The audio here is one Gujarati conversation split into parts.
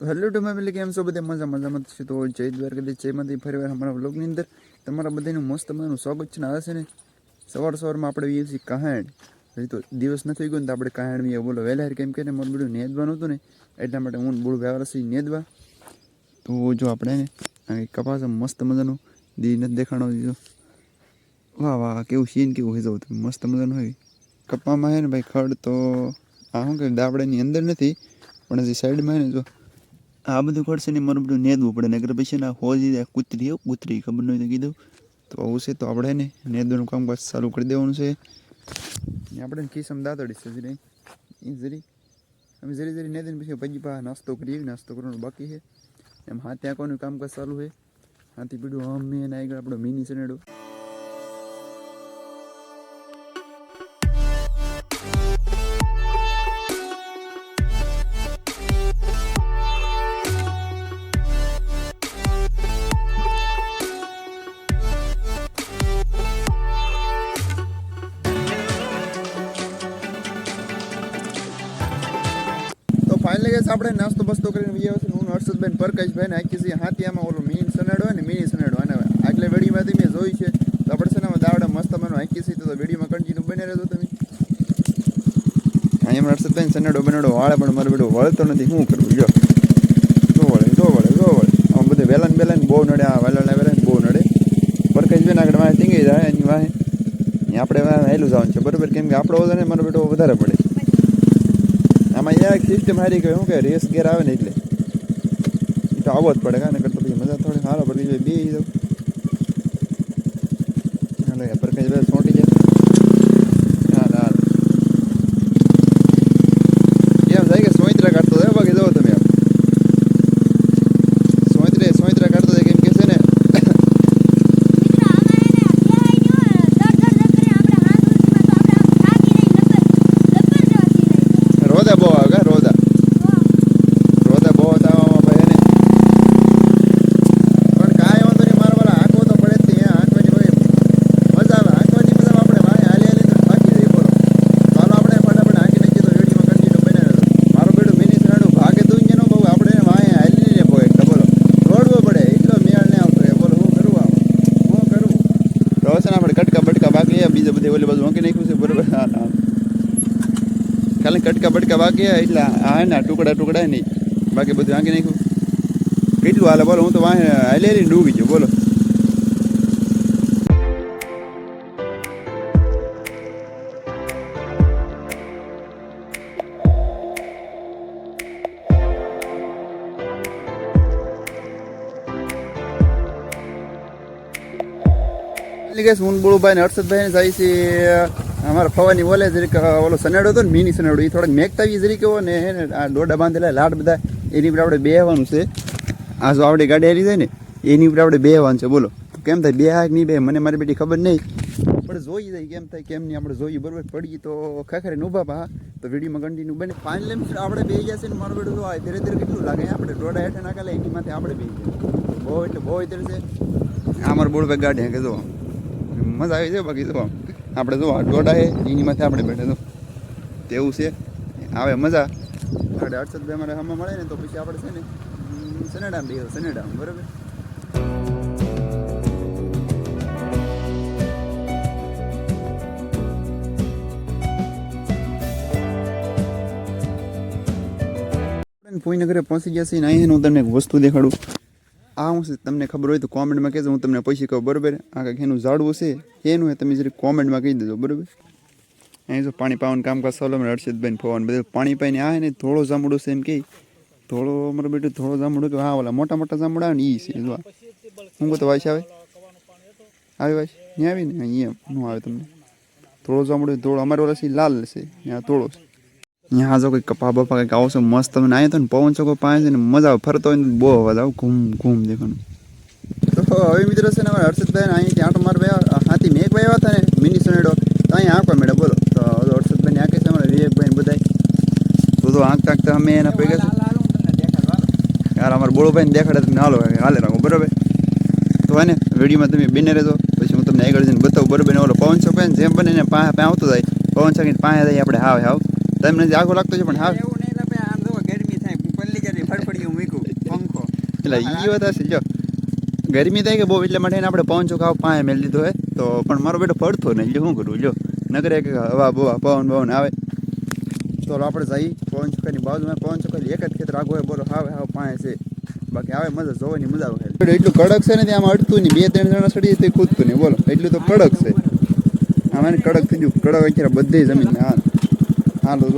હેલો ટુ ફેમિલી કેમ છો? બધે મજા મજામાં છે. તો જય દ્વારકાધીશ જયમાંથી ફરીવાર અમારા વ્લોગની અંદર તમારા બધાનું મસ્ત મજાનું સ્વાગત છે ને. આવે છે ને, સવાર સવારમાં આપણે વીએ છીએ કહાણ. હજી તો દિવસ નથી ગયો ને તો આપણે કહાણ વીએ બોલો. વહેલા કેમ કે મારું બધું નેદવાનું હતું ને, એટલા માટે હું બુડ વ્યવહાર છે નેદવા. તો જો આપણે કપાસ મસ્ત મજાનું દી નથી દેખાણો દીધો. વાહ વાહ, કેવું સીન કેવું હોય જવું મસ્ત મજાનું હોય. કપામાં હે ને ભાઈ ખડ તો, આ શું કે દાબડાની અંદર નથી, પણ હજી સાઈડમાં ને જો આ બધું ખડશે ને મારું બધું નેદવું પડે નગર પછી ના હોજી જાય, કૂતરી કૂતરી, ખબર નહીં તો કીધું. તો આવું છે, તો આપણે ને નેદવાનું કામ બસ ચાલુ કરી દેવાનું છે. ને આપણે ખીસમ દાતડી છે, જરી. એ જરી. અમે જરી જરી નેદીને પછી પછી પા, નાસ્તો કરીએ, નાસ્તો કરવાનો બાકી છે. એમ હાથે આંકવાનું કામકાજ ચાલુ છે? હાથી પીડું અમે એને આગળ આપણો મિની સનેડો આપણે નાસ્તો બસ્તો કરીને બીજા છે હું હર્ષદબેન પરકાશભાઈ ને આખી સી હાથીયામાં ઓલો મિની સનેડો ને, મિની સનેડો. અને આટલે વેડીમાંથી મેં જોઈ છે. તો આપણે છે ને દાવડા મસ્ત મને આખી સી તો વેડીમાં કન્ટિન્યુ બને રહેજો તમે. અહીંયા હર્ષદબેન સનેડો બનેડો વાળે, પણ મારું બેડું વળતો નથી. શું કરવું? જો. જો વળે જો વળે જો વળે. આમ બધે વેલાન વેલાન બહુ નડે, આ વેલાન વેલાન બહુ નડે. પરકાશભાઈ આગળ વાંચી ગઈ જાય, એની વાહે. આપણે વહેલું હેલું જવાનું છે. બરોબર? કેમ કે આપણો વધારે મારો બેટો વધારે પડે. એક સિસ્ટમ હારી ગયો શું કે રેસ ગેર આવે ને એટલે. તો આવવો જ પડે કાને કરતો પછી મજા થોડી સારો પડી જાય બે જાવ હાલો યાર પરકાશ ભાઈ સોંટી જાય હા હા કેમ થાય કે સોઈત્રા કાઢતો જાય બાકી જુઓ તમે આમ સોઈત્રે સોઈત્રા કાઢતો જાય કેમ કે છે ને રોદા બહુ આવે કા રોદા રોદા બહુ આવવામાં ભાઈ એને પણ કાંઈ વાંધો નહીં મારા વાળા આંખો તો પડે જ નહીં આંખવાની ભાઈ મજા આવે આંખવાની મજા આપણે વાંહે હાલી હાલી તો થાકી જઈએ બોલો ચાલો આપણે ફટાફટ આંખી નાખીએ તો રેડીમાં કન્ટિન્યુ બને રહેજો મારો બેડું મિની સનાડું ભાગે તું ને બહુ આપણે વાંહે હાલી ને બહુ એટલે બોલો દોડવો પડે એટલો મેળ ને આવતો એ બોલો હું કરું આમ હું કરું તો હશે ને આપણે કટકા બટકા બાકી છે, બીજે બધે ઓલી બાજુ વાંકી નાખ્યું છે, બરાબર. હા હા. ખાલી કટકા બટકા હે, એટલે હા ના ટુકડા ટુકડા નહીં બાકી બધું વાંકી નાખ્યું. કેટલું હાલે બોલો, હું તો વાંહે હાલે ડૂબી ગયો, બોલો. કે હું બોલુભાઈ ને હર્ષદભાઈ જાય છે અમારા ફવાની બોલે જરીક ઓલો સનેડો હતો ને, મિની સનેડો એ થોડાક મેકતાવી જરીક એવો ને દોડા બાંધેલા, લાડ બધા, એની ઉપર આપણે બેહવાનું છે. આ જો આપણી ગાડી આવી જાય ને, એની ઉપર આપણે બેહવાનું છે, બોલો. કેમ થાય, બે હાક નહીં બે, મને મારી બેટી ખબર નહીં. પણ જોઈ જાય કેમ થાય, કેમ નહીં, આપણે જોઈએ બરોબર. પડી તો ખખરે ઊભા પા તો વિડીયોમાં કન્ટિન્યુ બને. ફાઇનલ આપણે બે ગયા છે ને, મારું બેટું આ ધીરે ધીરે કેટલું લાગે આપણે દોડા હેઠે નાખેલા, એની માથે આપણે બે ગયા. બહુ એટલે બહુ એટલે છે. અમારું બોર્ડ ગાડી કે જો મજા આવી જાય બાકી જો આપણે જો હે એની માથે આપણે બેઠે તો તેવું છે. આવે મજા. આપણે બે અમારે હમણાં મળે ને તો પછી આપણે છે ને સનેડામ બે સનેડામાં બરાબર? ભૂઈનગરે પહોંચી ગયા છે ને અહીં હું તમને એક વસ્તુ દેખાડું. આ હું તમને ખબર હોય તો કોમેન્ટમાં કહેજો, હું તમને પૈસા કહું, બરોબર? આ કંઈક એનું ઝાડવું છે, એનું તમે જરી કોમેન્ટમાં કહી દેજો, બરોબર? અહીં જો પાણી પાવાનું કામકાજ સલમ મને હર્ષદભાઈ ફોન, બધું પાણી પાઈને આ ને થોડો જામડો છે એમ કે. થોડો અમારે બેટો થોડો જામડો કે, હા, ઓલા મોટા મોટા જામડા આવે ને એ છે, જો હું કહું તો વાઈસ આવે? આવે વાસ ત્યાં આવી ને અહીંયા નું આવે તમને. થોડો જામડો થોડો અમારે ઓલા છે લાલ છે, ત્યાં થોડો છે. અહીંયા જો કંઈક કપા બપા કંઈક આવશે મસ્ત તમે આવ્યો તો ને પવન ચોકો પાસે ને મજા આવે ફરતો હોય ને બહુ અવાજ આવે ઘૂમ ઘૂમ દેખાનું તો હવે મિત્રો છે ને અમારે હર્ષદભાઈ અહીંથી આંટો માર ભાઈ હાથી મેઘ ભાઈ આવ્યા હતા ને મિની સુનેડો તો અહીંયા આંકવા મેડમ બોલો તો હર્ષદભાઈ આંકે છે અમારે વિવેકભાઈ ને બધા તો તો આંકતા આંકતા અમે એના ભેગા યાર અમારા બોળોભાઈ ને દેખાડે તમને હાલો હાલે રાખો બરોબર તો હે ને વિડીયોમાં તમે બેને રહેજો પછી હું તમને આગળ જઈને બતાવું બરોબર ને ઓલો પવન ચોક જેમ બને ને પાસે આવતો જાય પવન ચોક પાસે જાય આપણે હાવ હાવ તમને જે આગો લાગતો છે પણ હા. એવું નહીં એટલે આમ જો ગરમી થાય પલ્લી કરી ફડફડિયું મૂક્યું એટલે ઈ વાત હશે જો. ગરમી થાય કે બહુ એટલે માટે આપણે પવન ચોખાવ પાંચ મેળ લીધો હોય તો પણ મારો બેટો પડતો નહીં એટલે શું કરું જો નગરે કે હવા બવા પવન પવન આવે. તો આપણે જઈ પવન ચોખાની બાજુમાં પવન ચોખા એક જ ખેતર આગો હોય બોલો હાવે હાવ પાંચ છે. બાકી આવે મજા જોવાની મજા આવે. એટલું કડક છે ને ત્યાં આમ અડતું નહીં બે ત્રણ જણા સડી તે કૂદતું નહીં બોલો. એટલું તો કડક છે. આમાં કડક થઈ ગયું કડક અત્યારે બધી જમીન ને હાલ તો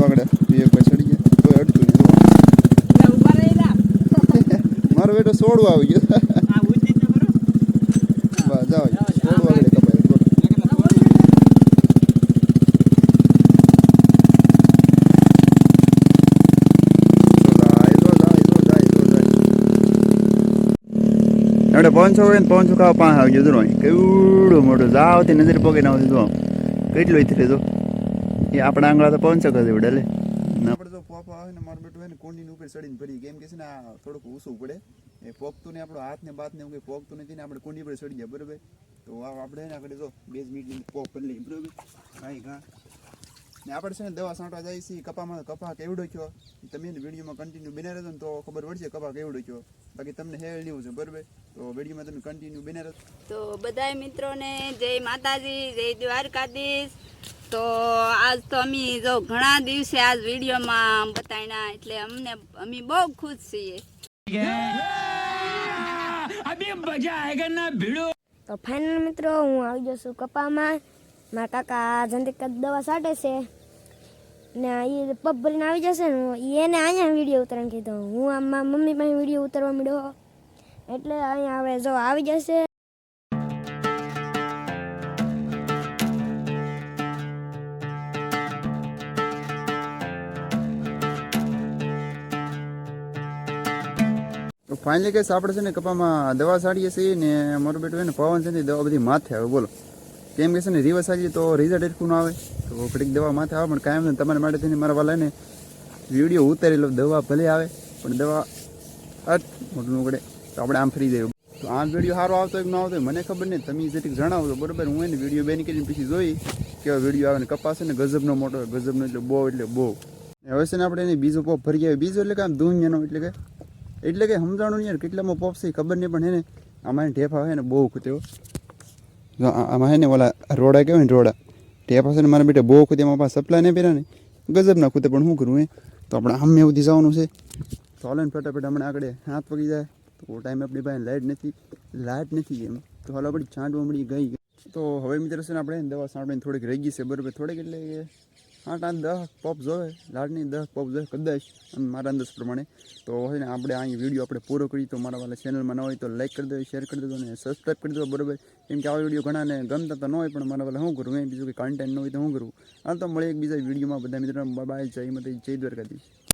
બે કોઈ સડી ગયા. તો અડતું નહીં. મારો બેટો સોડવા આવી ગયો. બસ જાઓ સોડવા આગળ આપણે પાંચસો હોય ને પાંચસો ખાવા પાંચ આવજો જો કેવડું મોટું જાવથી નજર પગે ના આવતી જો. કેટલો ઇથરે જો. એ આપણા આંગળા તો પાંચસો કરે વડે લે. આપણે તો પોપ આવે ને મારું બેટું હોય ને કુંડીની ઉપર ચડીને ભરી કેમ કે છે ને આ થોડુંક ઊંચું પડે. એ પોગતું ને આપણો હાથ ને બાત ને એવું કંઈ પોગતું નથી ને આપણે કુંડી પર ચડી જાય બરાબર? તો આપણે એને આગળ જો બે જ મિનિટની પોપ કરી લઈએ બરોબર? કાંઈ ઘા ને આપણે છે ને દવા છાંટવા જાય છે કપામાં કપા કેવડો થયો. તમે વિડીયોમાં કન્ટિન્યુ બને રહેજો ને તો ખબર પડશે કપા કેવડો થયો. બાકી તમને હેલ લેવું છે બરોબર? તો વિડીયોમાં તમે કન્ટિન્યુ બને રહેજો તો બધા મિત્રોને જય માતાજી જય દ્વારકાધીશ. તો આજ તો અમે જો ઘણા દિવસે આજ વિડીયોમાં બતાવ્યા એટલે અમને અમે બહુ ખુશ છીએ. તો ફાઇનલ મિત્રો હું આવી જઉં છું કપામાં. મારા કાકા જંતિક દવા સાટે છે. ને એ પગ ભરીને આવી જશે ને એને અહીંયા વીડિયો ઉતારવાનું કીધો. હું આમ મમ્મી પાસે વીડિયો ઉતારવા માંડ્યો. એટલે અહીંયા હવે જો આવી જશે. ફાઇનલી કેસ આપણે છે ને કપામાં દવા સાડીએ છીએ ને મારું બેટું ને પવન છે ને દવા બધી માથે આવે, બોલો. કેમ કે છે ને રિવર્સ આવી તો રિઝલ્ટ એટલું ના આવે, તો ઘડીક દવા માથે આવે, પણ કાયમ ને તમારા માટે થઈને મારા વાલા ને વીડિયો ઉતારી લો દવા ભલે આવે, પણ દવા અટ મોટું ઉગડે. તો આપણે આમ ફરી જઈએ. તો આ વીડિયો સારો આવતો કે ન આવતો મને ખબર નહીં. તમે જેટલીક જણાવો તો બરોબર? હું એને વીડિયો બેન કરીને પછી જોઈ કેવો વીડિયો આવે ને કપાસ ને ગજબનો મોટો ગજબનો એટલે બહુ એટલે બહુ. હવે છે ને આપણે એને બીજો પોપ ભરી આવે બીજો એટલે કે આમ દુનિયાનો એટલે કે એટલે કે સમજાણું નહીં કેટલામાં પોપ છે ખબર નહીં, પણ એને આમાં ઢેફા હોય ને બહુ ખૂત્યો આમાં હે ને ઓલા રોડા કહેવાય ને રોડા? ઢેફા હશે ને મારા બેટા બહુ ખૂતે, એમાં પાસે સપ્લાય નહીં પહેરા ને. ગજબ ના પણ શું કરું એ તો આપણે આમ સુધી જવાનું છે. હાલો ને ફટાફટ હમણાં આગળ હાથ પગી જાય. તો ટાઈમ આપણી પાસે લાઇટ નથી લાઇટ નથી એમ. તો હાલો આપણી છાંટ મળી ગઈ તો હવે મિત્રો છે ને આપણે દવા છાંટવાની થોડીક રહી ગઈ છે, બરાબર? થોડીક એટલે આઠ આઠ દસ પોપ જોવે, લાડની દસ પોપ જોવે, કદાચ મારા અંદાજ પ્રમાણે. તો હોય ને આપણે અહીં વીડિયો આપણે પૂરો કરી, તો મારા વાળા ચેનલમાં ન હોય તો લાઈક કરી દો શેર કરી દો અને સબસ્ક્રાઈબ કરી દો બરાબર? કેમ કે આવા વીડિયો ઘણાને ગમતા તો ન હોય, પણ મારા વાળા શું કરું? મેં બીજું કંઈ કન્ટેન્ટ ન હોય તો શું કરું? હાલ તો મળે એક બીજા વિડીયોમાં. બધા મિત્રો બાય જય મતે જય દ્વારકાધીશ.